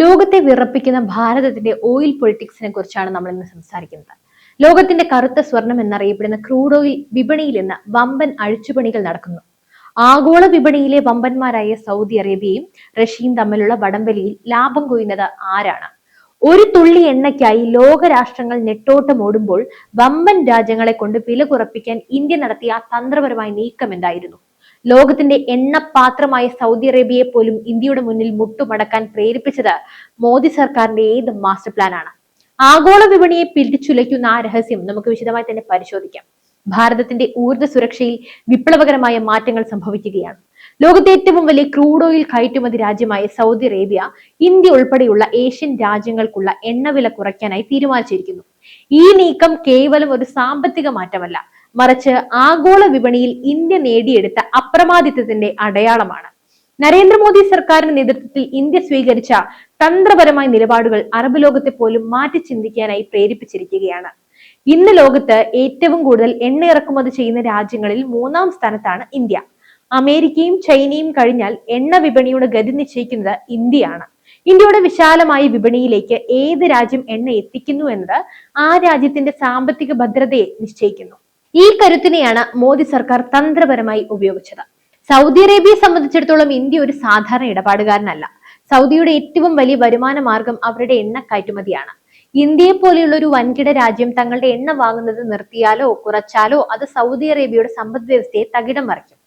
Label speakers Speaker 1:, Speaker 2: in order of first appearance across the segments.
Speaker 1: ലോകത്തെ വിറപ്പിക്കുന്ന ഭാരതത്തിന്റെ ഓയിൽ പൊളിറ്റിക്സിനെ കുറിച്ചാണ് നമ്മൾ ഇന്ന് സംസാരിക്കുന്നത്. ലോകത്തിന്റെ കറുത്ത സ്വർണം എന്നറിയപ്പെടുന്ന ക്രൂഡ് ഓയിൽ വിപണിയിൽ ഇന്ന് വമ്പൻ അഴിച്ചുപണികൾ നടക്കുന്നു. ആഗോള വിപണിയിലെ വമ്പന്മാരായ സൗദി അറേബ്യയും റഷ്യയും തമ്മിലുള്ള വടംവലിയിൽ ലാഭം കൊയ്യുന്നത് ആരാണ്? ഒരു തുള്ളി എണ്ണയ്ക്കായി ലോകരാഷ്ട്രങ്ങൾ നെട്ടോട്ടം ഓടുമ്പോൾ വമ്പൻ രാജ്യങ്ങളെ കൊണ്ട് വില കുറപ്പിക്കാൻ ഇന്ത്യ നടത്തിയ തന്ത്രപരമായ നീക്കം എന്തായിരുന്നു? ലോകത്തിന്റെ എണ്ണപാത്രമായ സൗദി അറേബ്യയെ പോലും ഇന്ത്യയുടെ മുന്നിൽ മുട്ടുമടക്കാൻ പ്രേരിപ്പിച്ചത് മോദി സർക്കാരിന്റെ ഏത് മാസ്റ്റർ പ്ലാൻ ആണ് ആഗോള വിപണിയെ പിടിച്ചുലയ്ക്കുന്ന ആ രഹസ്യം നമുക്ക് വിശദമായി തന്നെ പരിശോധിക്കാം. ഭാരതത്തിന്റെ ഊർജ സുരക്ഷയിൽ വിപ്ലവകരമായ മാറ്റങ്ങൾ സംഭവിക്കുകയാണ്. ലോകത്തെ ഏറ്റവും വലിയ ക്രൂഡ് ഓയിൽ കയറ്റുമതി രാജ്യമായ സൗദി അറേബ്യ ഇന്ത്യ ഉൾപ്പെടെയുള്ള ഏഷ്യൻ രാജ്യങ്ങൾക്കുള്ള എണ്ണവില കുറയ്ക്കാനായി തീരുമാനിച്ചിരിക്കുന്നു. ഈ നീക്കം കേവലം ഒരു സാമ്പത്തിക മാറ്റമല്ല മറിച്ച് ആഗോള വിപണിയിൽ ഇന്ത്യ നേടിയെടുത്ത അപ്രമാദിത്വത്തിന്റെ അടയാളമാണ്. നരേന്ദ്രമോദി സർക്കാരിന്റെ നേതൃത്വത്തിൽ ഇന്ത്യ സ്വീകരിച്ച തന്ത്രപരമായ നിലപാടുകൾ അറബ് ലോകത്തെ പോലും മാറ്റി ചിന്തിക്കാനായി പ്രേരിപ്പിച്ചിരിക്കുകയാണ്. ഇന്ന് ലോകത്ത് ഏറ്റവും കൂടുതൽ എണ്ണ ഇറക്കുമതി ചെയ്യുന്ന രാജ്യങ്ങളിൽ മൂന്നാം സ്ഥാനത്താണ് ഇന്ത്യ. അമേരിക്കയും ചൈനയും കഴിഞ്ഞാൽ എണ്ണ വിപണിയുടെ ഗതി നിശ്ചയിക്കുന്നത് ഇന്ത്യയാണ്. ഇന്ത്യയുടെ വിശാലമായ വിപണിയിലേക്ക് ഏത് രാജ്യം എണ്ണ എത്തിക്കുന്നു എന്നത് ആ രാജ്യത്തിന്റെ സാമ്പത്തിക ഭദ്രതയെ നിശ്ചയിക്കുന്നു. ഈ കരുത്തിനെയാണ് മോദി സർക്കാർ തന്ത്രപരമായി ഉപയോഗിച്ചത്. സൗദി അറേബ്യയെ സംബന്ധിച്ചിടത്തോളം ഇന്ത്യ ഒരു സാധാരണ ഇടപാടുകാരനല്ല. സൗദിയുടെ ഏറ്റവും വലിയ വരുമാന മാർഗം അവരുടെ എണ്ണ കയറ്റുമതിയാണ് ഇന്ത്യയെ പോലെയുള്ള ഒരു വൻകിട രാജ്യം തങ്ങളുടെ എണ്ണ വാങ്ങുന്നത് നിർത്തിയാലോ കുറച്ചാലോ അത് സൗദി അറേബ്യയുടെ സമ്പദ് വ്യവസ്ഥയെ തകിടം മറിക്കും.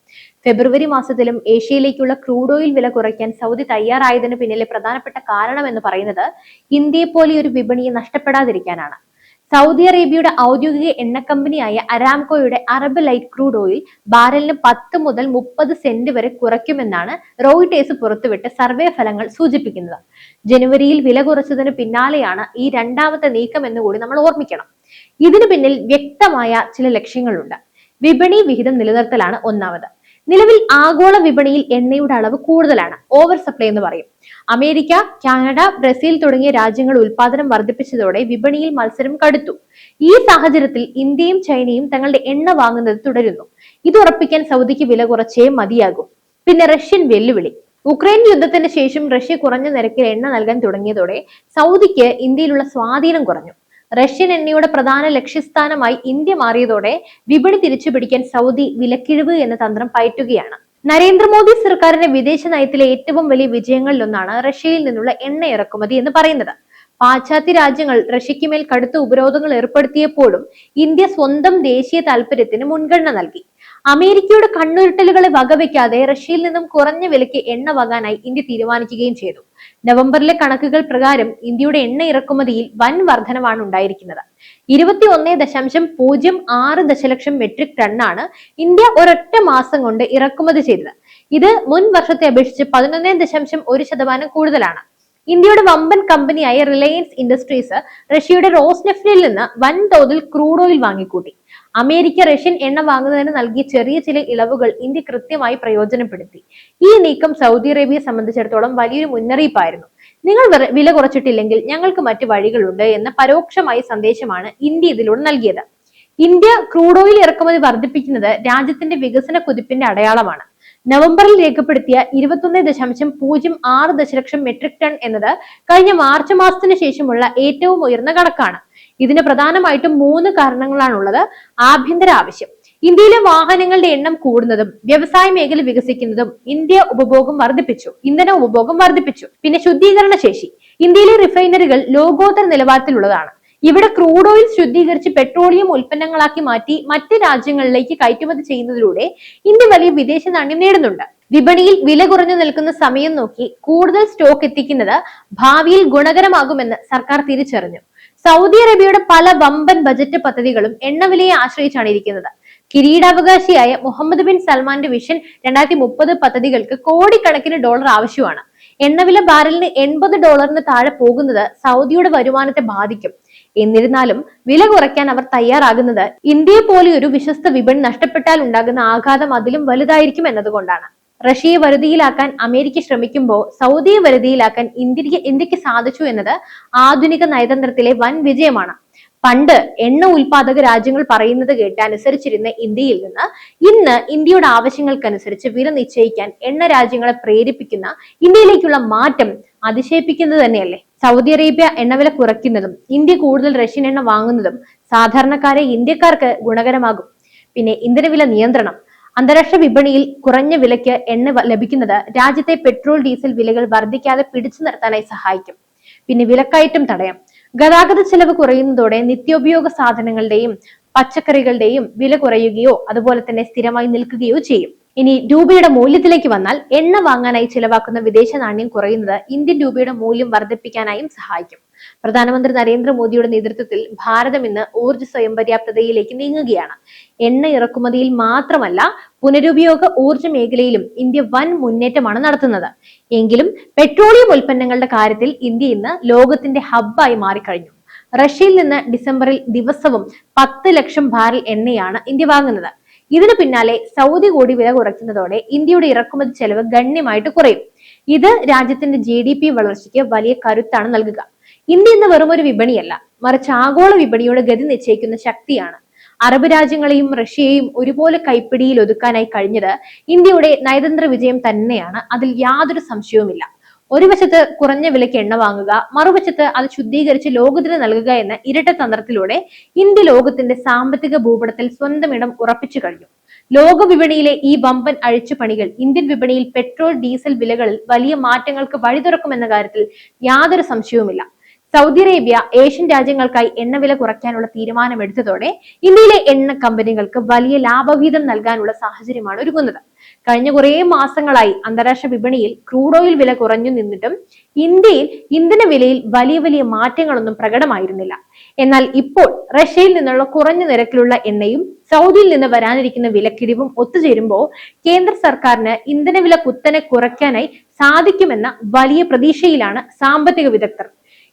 Speaker 1: ഫെബ്രുവരി മാസത്തിലും ഏഷ്യയിലേക്കുള്ള ക്രൂഡ് ഓയിൽ വില കുറയ്ക്കാൻ സൗദി തയ്യാറായതിനു പിന്നിലെ പ്രധാനപ്പെട്ട കാരണം എന്ന് പറയുന്നത് ഇന്ത്യയെ പോലെ ഒരു വിപണിയെ നഷ്ടപ്പെടാതിരിക്കാനാണ്. സൗദി അറേബ്യയുടെ ഔദ്യോഗിക എണ്ണക്കമ്പനിയായ അരാംകോയുടെ അറബ് ലൈറ്റ് ക്രൂഡ് ഓയിൽ ബാരലിന് പത്ത് മുതൽ മുപ്പത് സെന്റ് വരെ കുറയ്ക്കുമെന്നാണ് റോയിട്ടേഴ്സ് പുറത്തുവിട്ട സർവേ ഫലങ്ങൾ സൂചിപ്പിക്കുന്നത്. ജനുവരിയിൽ വില കുറച്ചതിന് പിന്നാലെയാണ് ഈ രണ്ടാമത്തെ നീക്കം എന്ന് കൂടി നമ്മൾ ഓർമ്മിക്കണം. ഇതിനു പിന്നിൽ വ്യക്തമായ ചില ലക്ഷ്യങ്ങളുണ്ട്. വിപണി വിഹിതം നിലനിർത്തലാണ് ഒന്നാമത്. നിലവിൽ ആഗോള വിപണിയിൽ എണ്ണയുടെ അളവ് കൂടുതലാണ്. ഓവർ സപ്ലൈ എന്ന് പറയും. അമേരിക്ക കാനഡ ബ്രസീൽ തുടങ്ങിയ രാജ്യങ്ങൾ ഉൽപാദനം വർദ്ധിപ്പിച്ചതോടെ വിപണിയിൽ മത്സരം കടുത്തു. ഈ സാഹചര്യത്തിൽ ഇന്ത്യയും ചൈനയും തങ്ങളുടെ എണ്ണ വാങ്ങുന്നത് തുടരുന്നു. ഇത് ഉറപ്പിക്കാൻ സൗദിക്ക് വില കുറച്ചേ മതിയാകും. പിന്നെ റഷ്യൻ വെല്ലുവിളി. ഉക്രൈൻ യുദ്ധത്തിന് ശേഷം റഷ്യ കുറഞ്ഞ നിരക്കിൽ എണ്ണ നൽകാൻ തുടങ്ങിയതോടെ സൗദിക്ക് ഇന്ത്യയിലുള്ള സ്വാധീനം കുറഞ്ഞു. റഷ്യൻ എണ്ണയുടെ പ്രധാന ലക്ഷ്യസ്ഥാനമായി ഇന്ത്യ മാറിയതോടെ വിപണി തിരിച്ചുപിടിക്കാൻ സൗദി വിലക്കിഴിവ് എന്ന തന്ത്രം പയറ്റുകയാണ്. നരേന്ദ്രമോദി സർക്കാരിന്റെ വിദേശ നയത്തിലെ ഏറ്റവും വലിയ വിജയങ്ങളിലൊന്നാണ് റഷ്യയിൽ നിന്നുള്ള എണ്ണ ഇറക്കുമതി എന്ന് പറയുന്നത്. പാശ്ചാത്യ രാജ്യങ്ങൾ റഷ്യയ്ക്ക് മേൽ കടുത്ത ഉപരോധങ്ങൾ ഏർപ്പെടുത്തിയപ്പോഴും ഇന്ത്യ സ്വന്തം ദേശീയ താൽപര്യത്തിന് മുൻഗണന നൽകി. അമേരിക്കയുടെ കണ്ണുരുട്ടലുകളെ വകവെക്കാതെ റഷ്യയിൽ നിന്നും കുറഞ്ഞ വിലയ്ക്ക് എണ്ണ വാങ്ങാനായി ഇന്ത്യ തീരുമാനിക്കുകയും ചെയ്തു. നവംബറിലെ കണക്കുകൾ പ്രകാരം ഇന്ത്യയുടെ എണ്ണ ഇറക്കുമതിയിൽ വൻ വർധനവാണ് ഉണ്ടായിരിക്കുന്നത്. ഇരുപത്തി ഒന്നേ ദശാംശം പൂജ്യം ആറ് ദശലക്ഷം മെട്രിക് ടണ്ണാണ് ഇന്ത്യ ഒരൊറ്റ മാസം കൊണ്ട് ഇറക്കുമതി ചെയ്തത്. ഇത് മുൻ വർഷത്തെ അപേക്ഷിച്ച് പതിനൊന്നേ ദശാംശം ഒരു ശതമാനം കൂടുതലാണ്. ഇന്ത്യയുടെ വമ്പൻ കമ്പനിയായ റിലയൻസ് ഇൻഡസ്ട്രീസ് റഷ്യയുടെ റോസ്നെഫ്റ്റിൽ നിന്ന് വൻതോതിൽ ക്രൂഡ് ഓയിൽ വാങ്ങിക്കൂട്ടി. അമേരിക്ക റഷ്യൻ എണ്ണ വാങ്ങുന്നതിന് നൽകിയ ചെറിയ ചില ഇളവുകൾ ഇന്ത്യ കൃത്യമായി പ്രയോജനപ്പെടുത്തി. ഈ നീക്കം സൗദി അറേബ്യയെ സംബന്ധിച്ചിടത്തോളം വലിയൊരു മുന്നറിയിപ്പായിരുന്നു. നിങ്ങൾ വില കുറച്ചിട്ടില്ലെങ്കിൽ ഞങ്ങൾക്ക് മറ്റു വഴികളുണ്ട് എന്ന പരോക്ഷമായ സന്ദേശമാണ് ഇന്ത്യ ഇതിലൂടെ നൽകിയത്. ഇന്ത്യ ക്രൂഡ് ഓയിൽ ഇറക്കുമതി വർദ്ധിപ്പിക്കുന്നത് രാജ്യത്തിന്റെ വികസന കുതിപ്പിന്റെ അടയാളമാണ്. നവംബറിൽ രേഖപ്പെടുത്തിയ ഇരുപത്തൊന്ന് ദശാംശം പൂജ്യം ആറ് ദശലക്ഷം മെട്രിക് ടൺ എന്നത് കഴിഞ്ഞ മാർച്ച് മാസത്തിന് ശേഷമുള്ള ഏറ്റവും ഉയർന്ന കണക്കാണ്. ഇതിന് പ്രധാനമായിട്ടും മൂന്ന് കാരണങ്ങളാണുള്ളത്. ആഭ്യന്തര ആവശ്യം. ഇന്ത്യയിലെ വാഹനങ്ങളുടെ എണ്ണം കൂടുന്നതും വ്യവസായ മേഖല വികസിക്കുന്നതും ഇന്ത്യ ഉപഭോഗം വർദ്ധിപ്പിച്ചു ഇന്ധന ഉപഭോഗം വർദ്ധിപ്പിച്ചു. പിന്നെ ശുദ്ധീകരണ ശേഷി ഇന്ത്യയിലെ റിഫൈനറികൾ ലോകോത്തര നിലവാരത്തിലുള്ളതാണ്. ഇവിടെ ക്രൂഡ് ഓയിൽ ശുദ്ധീകരിച്ച് പെട്രോളിയം ഉൽപ്പന്നങ്ങളാക്കി മാറ്റി മറ്റ് രാജ്യങ്ങളിലേക്ക് കയറ്റുമതി ചെയ്യുന്നതിലൂടെ ഇന്ത്യ വലിയ വിദേശ നാണ്യം നേടുന്നുണ്ട്. വിപണിയിൽ വില കുറഞ്ഞു നിൽക്കുന്ന സമയം നോക്കി കൂടുതൽ സ്റ്റോക്ക് എത്തിക്കുന്നത് ഭാവിയിൽ ഗുണകരമാകുമെന്ന് സർക്കാർ തിരിച്ചറിഞ്ഞു. സൗദി അറേബ്യയുടെ പല വമ്പൻ ബജറ്റ് പദ്ധതികളും എണ്ണവിലയെ ആശ്രയിച്ചാണ് ഇരിക്കുന്നത്. കിരീടാവകാശിയായ മുഹമ്മദ് ബിൻ സൽമാന്റെ വിഷൻ രണ്ടായിരത്തി മുപ്പത് പദ്ധതികൾക്ക് കോടിക്കണക്കിന് ഡോളർ ആവശ്യമാണ്. എണ്ണവില ബാരലിന് എൺപത് ഡോളറിന് താഴെ പോകുന്നത് സൗദിയുടെ വരുമാനത്തെ ബാധിക്കും. എന്നിരുന്നാലും വില കുറയ്ക്കാൻ അവർ തയ്യാറാകുന്നത് ഇന്ത്യയെ പോലെ ഒരു വിശ്വസ്ത വിപണി നഷ്ടപ്പെട്ടാൽ ഉണ്ടാകുന്ന ആഘാതം അതിലും വലുതായിരിക്കും എന്നതുകൊണ്ടാണ്. റഷ്യയെ വരുതിയിലാക്കാൻ അമേരിക്ക ശ്രമിക്കുമ്പോൾ സൗദിയെ വരുതിയിലാക്കാൻ ഇന്ത്യയ്ക്ക് ഇന്ത്യയ്ക്ക് സാധിച്ചു എന്നത് ആധുനിക നയതന്ത്രത്തിലെ വൻ വിജയമാണ്. പണ്ട് എണ്ണ ഉൽപാദക രാജ്യങ്ങൾ പറയുന്നത് കേട്ട് അനുസരിച്ചിരുന്ന ഇന്ത്യയിൽ നിന്ന് ഇന്ന് ഇന്ത്യയുടെ ആവശ്യങ്ങൾക്കനുസരിച്ച് വില നിശ്ചയിക്കാൻ എണ്ണ രാജ്യങ്ങളെ പ്രേരിപ്പിക്കുന്ന ഇന്ത്യയിലേക്കുള്ള മാറ്റം അതിശയിപ്പിക്കുന്നത് തന്നെയല്ലേ? സൗദി അറേബ്യ എണ്ണവില കുറയ്ക്കുന്നതും ഇന്ത്യ കൂടുതൽ റഷ്യൻ എണ്ണ വാങ്ങുന്നതും സാധാരണക്കാരെ ഇന്ത്യക്കാർക്ക് ഗുണകരമാകും. പിന്നെ ഇന്ധനവില നിയന്ത്രണം. അന്താരാഷ്ട്ര വിപണിയിൽ കുറഞ്ഞ വിലയ്ക്ക് എണ്ണ ലഭിക്കുന്നത് രാജ്യത്തെ പെട്രോൾ ഡീസൽ വിലകൾ വർദ്ധിക്കാതെ പിടിച്ചു നിർത്താനായി സഹായിക്കും. പിന്നെ വിലക്കയറ്റം തടയാം. ഗതാഗത ചെലവ് കുറയുന്നതോടെ നിത്യോപയോഗ സാധനങ്ങളുടെയും പച്ചക്കറികളുടെയും വില കുറയുകയോ അതുപോലെ തന്നെ സ്ഥിരമായി നിൽക്കുകയോ ചെയ്യും. ഇനി രൂപയുടെ മൂല്യത്തിലേക്ക് വന്നാൽ എണ്ണ വാങ്ങാനായി ചിലവാക്കുന്ന വിദേശ നാണ്യം കുറയുന്നത് ഇന്ത്യൻ രൂപയുടെ മൂല്യം വർദ്ധിപ്പിക്കാനായും സഹായിക്കും. പ്രധാനമന്ത്രി നരേന്ദ്രമോദിയുടെ നേതൃത്വത്തിൽ ഭാരതം ഇന്ന് ഊർജ സ്വയം പര്യാപ്തതയിലേക്ക് നീങ്ങുകയാണ്. എണ്ണ ഇറക്കുമതിയിൽ മാത്രമല്ല പുനരുപയോഗ ഊർജ മേഖലയിലും ഇന്ത്യ വൻ മുന്നേറ്റമാണ് നടത്തുന്നത്. എങ്കിലും പെട്രോളിയം ഉൽപ്പന്നങ്ങളുടെ കാര്യത്തിൽ ഇന്ത്യ ഇന്ന് ലോകത്തിന്റെ ഹബ്ബായി മാറിക്കഴിഞ്ഞു. റഷ്യയിൽ നിന്ന് ഡിസംബറിൽ ദിവസവും പത്ത് ലക്ഷം ബാരൽ എണ്ണയാണ് ഇന്ത്യ വാങ്ങുന്നത്. ഇതിനു പിന്നാലെ സൗദി കൂടി വില കുറയ്ക്കുന്നതോടെ ഇന്ത്യയുടെ ഇറക്കുമതി ചെലവ് ഗണ്യമായിട്ട് കുറയും. ഇത് രാജ്യത്തിന്റെ ജി ഡി പി വളർച്ചയ്ക്ക് വലിയ കരുത്താണ് നൽകുക. ഇന്ത്യ ഇന്ന് വെറും ഒരു വിപണിയല്ല മറിച്ച് ആഗോള വിപണിയുടെ ഗതി നിശ്ചയിക്കുന്ന ശക്തിയാണ്. അറബ് രാജ്യങ്ങളെയും റഷ്യയെയും ഒരുപോലെ കൈപ്പിടിയിൽ ഒതുക്കാനായി കഴിഞ്ഞത് ഇന്ത്യയുടെ നയതന്ത്ര വിജയം തന്നെയാണ്. അതിൽ യാതൊരു സംശയവുമില്ല. ഒരു വശത്ത് കുറഞ്ഞ വിലയ്ക്ക് എണ്ണ വാങ്ങുക മറുവശത്ത് അത് ശുദ്ധീകരിച്ച് ലോകത്തിന് നൽകുക എന്ന ഇരട്ട തന്ത്രത്തിലൂടെ ഇന്ത്യ ലോകത്തിന്റെ സാമ്പത്തിക ഭൂപടത്തിൽ സ്വന്തം ഇടം ഉറപ്പിച്ചു കഴിഞ്ഞു. ലോക വിപണിയിലെ ഈ വമ്പൻ അഴിച്ചുപണികൾ ഇന്ത്യൻ വിപണിയിൽ പെട്രോൾ ഡീസൽ വിലകളിൽ വലിയ മാറ്റങ്ങൾക്ക് വഴി തുറക്കുമെന്ന കാര്യത്തിൽ യാതൊരു സംശയവുമില്ല. സൗദി അറേബ്യ ഏഷ്യൻ രാജ്യങ്ങൾക്കായി എണ്ണവില കുറയ്ക്കാനുള്ള തീരുമാനമെടുത്തതോടെ ഇന്ത്യയിലെ എണ്ണ കമ്പനികൾക്ക് വലിയ ലാഭവിഹിതം നൽകാനുള്ള സാഹചര്യമാണ് ഒരുങ്ങുന്നത്. കഴിഞ്ഞ കുറേ മാസങ്ങളായി അന്താരാഷ്ട്ര വിപണിയിൽ ക്രൂഡ് ഓയിൽ വില കുറഞ്ഞു നിന്നിട്ടും ഇന്ത്യയിൽ ഇന്ധന വിലയിൽ വലിയ വലിയ മാറ്റങ്ങളൊന്നും പ്രകടമായിരുന്നില്ല. എന്നാൽ ഇപ്പോൾ റഷ്യയിൽ നിന്നുള്ള കുറഞ്ഞ നിരക്കിലുള്ള എണ്ണയും സൗദിയിൽ നിന്ന് വരാനിരിക്കുന്ന വിലക്കിടിവും ഒത്തുചേരുമ്പോൾ കേന്ദ്ര സർക്കാരിന് ഇന്ധനവില കുത്തനെ കുറയ്ക്കാനായി സാധിക്കുമെന്ന വലിയ പ്രതീക്ഷയിലാണ് സാമ്പത്തിക വിദഗ്ധർ.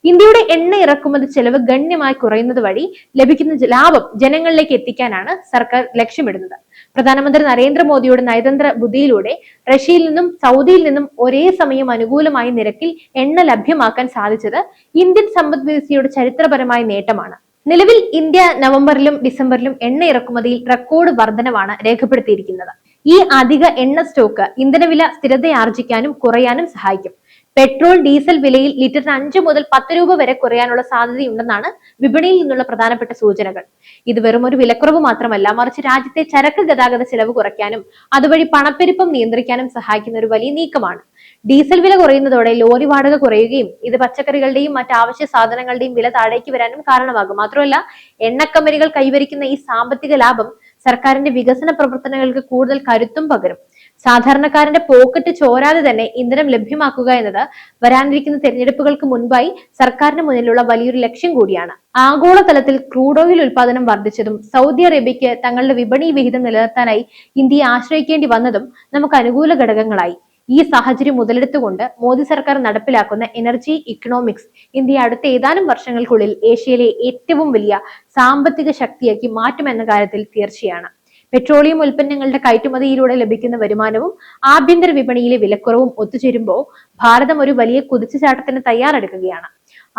Speaker 1: ഇന്ത്യയുടെ എണ്ണ ഇറക്കുമതി ചെലവ് ഗണ്യമായി കുറയുന്നത് വഴി ലഭിക്കുന്ന ലാഭം ജനങ്ങളിലേക്ക് എത്തിക്കാനാണ് സർക്കാർ ലക്ഷ്യമിടുന്നത്. പ്രധാനമന്ത്രി നരേന്ദ്രമോദിയുടെ നയതന്ത്ര ബുദ്ധിയിലൂടെ റഷ്യയിൽ നിന്നും സൗദിയിൽ നിന്നും ഒരേ സമയം അനുകൂലമായ നിരക്കിൽ എണ്ണ ലഭ്യമാക്കാൻ സാധിച്ചത് ഇന്ത്യൻ സമ്പദ് വ്യവസ്ഥയുടെ ചരിത്രപരമായ നേട്ടമാണ്. നിലവിൽ ഇന്ത്യ നവംബറിലും ഡിസംബറിലും എണ്ണ ഇറക്കുമതിയിൽ റെക്കോർഡ് വർധനവാണ് രേഖപ്പെടുത്തിയിരിക്കുന്നത്. ഈ അധിക എണ്ണ സ്റ്റോക്ക് ഇന്ധനവില സ്ഥിരതയാർജിക്കാനും കുറയാനും സഹായിക്കും. പെട്രോൾ ഡീസൽ വിലയിൽ ലിറ്ററിന് അഞ്ച് മുതൽ പത്ത് രൂപ വരെ കുറയാനുള്ള സാധ്യതയുണ്ടെന്നാണ് വിപണിയിൽ നിന്നുള്ള പ്രധാനപ്പെട്ട സൂചനകൾ. ഇത് വെറും ഒരു വിലക്കുറവ് മാത്രമല്ല മറിച്ച് രാജ്യത്തെ ചരക്ക് ഗതാഗത ചെലവ് കുറയ്ക്കാനും അതുവഴി പണപ്പെരുപ്പം നിയന്ത്രിക്കാനും സഹായിക്കുന്ന ഒരു വലിയ നീക്കമാണ്. ഡീസൽ വില കുറയുന്നതോടെ ലോറി വാടക കുറയുകയും ഇത് പച്ചക്കറികളുടെയും മറ്റ് ആവശ്യ സാധനങ്ങളുടെയും വില താഴേക്ക് വരാനും കാരണമാകും. മാത്രമല്ല എണ്ണക്കമ്പനികൾ കൈവരിക്കുന്ന ഈ സാമ്പത്തിക ലാഭം സർക്കാരിന്റെ വികസന പ്രവർത്തനങ്ങൾക്ക് കൂടുതൽ കരുത്തും പകരും. സാധാരണക്കാരന്റെ പോക്കറ്റ് ചോരാതെ തന്നെ ഇന്ധനം ലഭ്യമാക്കുക എന്നത് വരാനിരിക്കുന്ന തെരഞ്ഞെടുപ്പുകൾക്ക് മുൻപായി സർക്കാരിന് മുന്നിലുള്ള വലിയൊരു ലക്ഷ്യം കൂടിയാണ്. ആഗോളതലത്തിൽ ക്രൂഡ് ഓയിൽ ഉൽപാദനം വർദ്ധിച്ചതും സൗദി അറേബ്യയ്ക്ക് തങ്ങളുടെ വിപണി വിഹിതം നിലനിർത്താനായി ഇന്ത്യയെ ആശ്രയിക്കേണ്ടി വന്നതും നമുക്ക് അനുകൂല ഘടകങ്ങളായി. ഈ സാഹചര്യം മുതലെടുത്തുകൊണ്ട് മോദി സർക്കാർ നടപ്പിലാക്കുന്ന എനർജി ഇക്കണോമിക്സ് ഇന്ത്യ അടുത്ത ഏതാനും വർഷങ്ങൾക്കുള്ളിൽ ഏഷ്യയിലെ ഏറ്റവും വലിയ സാമ്പത്തിക ശക്തിയാക്കി മാറ്റുമെന്ന കാര്യത്തിൽ തീർച്ചയാണ്. പെട്രോളിയം ഉൽപ്പന്നങ്ങളുടെ കയറ്റുമതിയിലൂടെ ലഭിക്കുന്ന വരുമാനവും ആഭ്യന്തര വിപണിയിലെ വിലക്കുറവും ഒത്തുചേരുമ്പോൾ ഭാരതം ഒരു വലിയ കുതിച്ചുചാട്ടത്തിന് തയ്യാറെടുക്കുകയാണ്.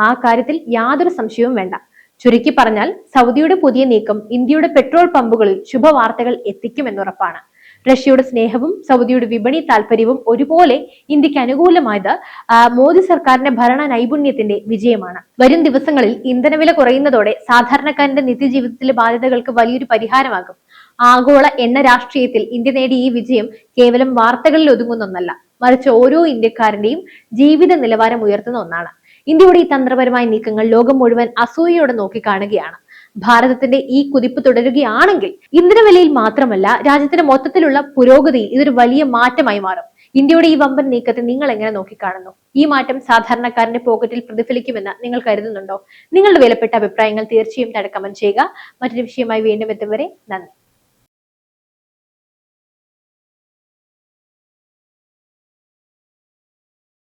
Speaker 1: ആ കാര്യത്തിൽ യാതൊരു സംശയവും വേണ്ട. ചുരുക്കി പറഞ്ഞാൽ സൗദിയുടെ പുതിയ നീക്കം ഇന്ത്യയുടെ പെട്രോൾ പമ്പുകളിൽ ശുഭവാർത്തകൾ എത്തിക്കുമെന്നുറപ്പാണ്. റഷ്യയുടെ സ്നേഹവും സൗദിയുടെ വിപണി താല്പര്യവും ഒരുപോലെ ഇന്ത്യയ്ക്ക് അനുകൂലമായത് മോദി സർക്കാരിന്റെ ഭരണ നൈപുണ്യത്തിന്റെ വിജയമാണ്. വരും ദിവസങ്ങളിൽ ഇന്ധനവില കുറയുന്നതോടെ സാധാരണക്കാരന്റെ നിത്യജീവിതത്തിലെ ബാധ്യതകൾക്ക് വലിയൊരു പരിഹാരമാകും. ആഗോള എണ്ണ രാഷ്ട്രീയത്തിൽ ഇന്ത്യ നേടിയ ഈ വിജയം കേവലം വാർത്തകളിൽ ഒതുങ്ങുന്ന ഒന്നല്ല. മറിച്ച് ഓരോ ഇന്ത്യക്കാരന്റെയും ജീവിത നിലവാരം ഉയർത്തുന്ന ഒന്നാണ്. ഇന്ത്യയുടെ ഈ തന്ത്രപരമായ നീക്കങ്ങൾ ലോകം മുഴുവൻ അസൂയയോടെ നോക്കിക്കാണുകയാണ്. ഭാരതത്തിന്റെ ഈ കുതിപ്പ് തുടരുകയാണെങ്കിൽ ഇന്ധനവിലയിൽ മാത്രമല്ല രാജ്യത്തിന്റെ മൊത്തത്തിലുള്ള പുരോഗതി ഇതൊരു വലിയ മാറ്റമായി മാറും. ഇന്ത്യയുടെ ഈ വമ്പൻ നീക്കത്തെ നിങ്ങൾ എങ്ങനെ നോക്കിക്കാണുന്നു? ഈ മാറ്റം സാധാരണക്കാരന്റെ പോക്കറ്റിൽ പ്രതിഫലിക്കുമെന്ന് നിങ്ങൾ കരുതുന്നുണ്ടോ? നിങ്ങളുടെ വിലപ്പെട്ട അഭിപ്രായങ്ങൾ തീർച്ചയായും താഴെ കമന്റ് ചെയ്യുക. മറ്റൊരു വിഷയമായി വീണ്ടും എത്തും വരെ നന്ദി.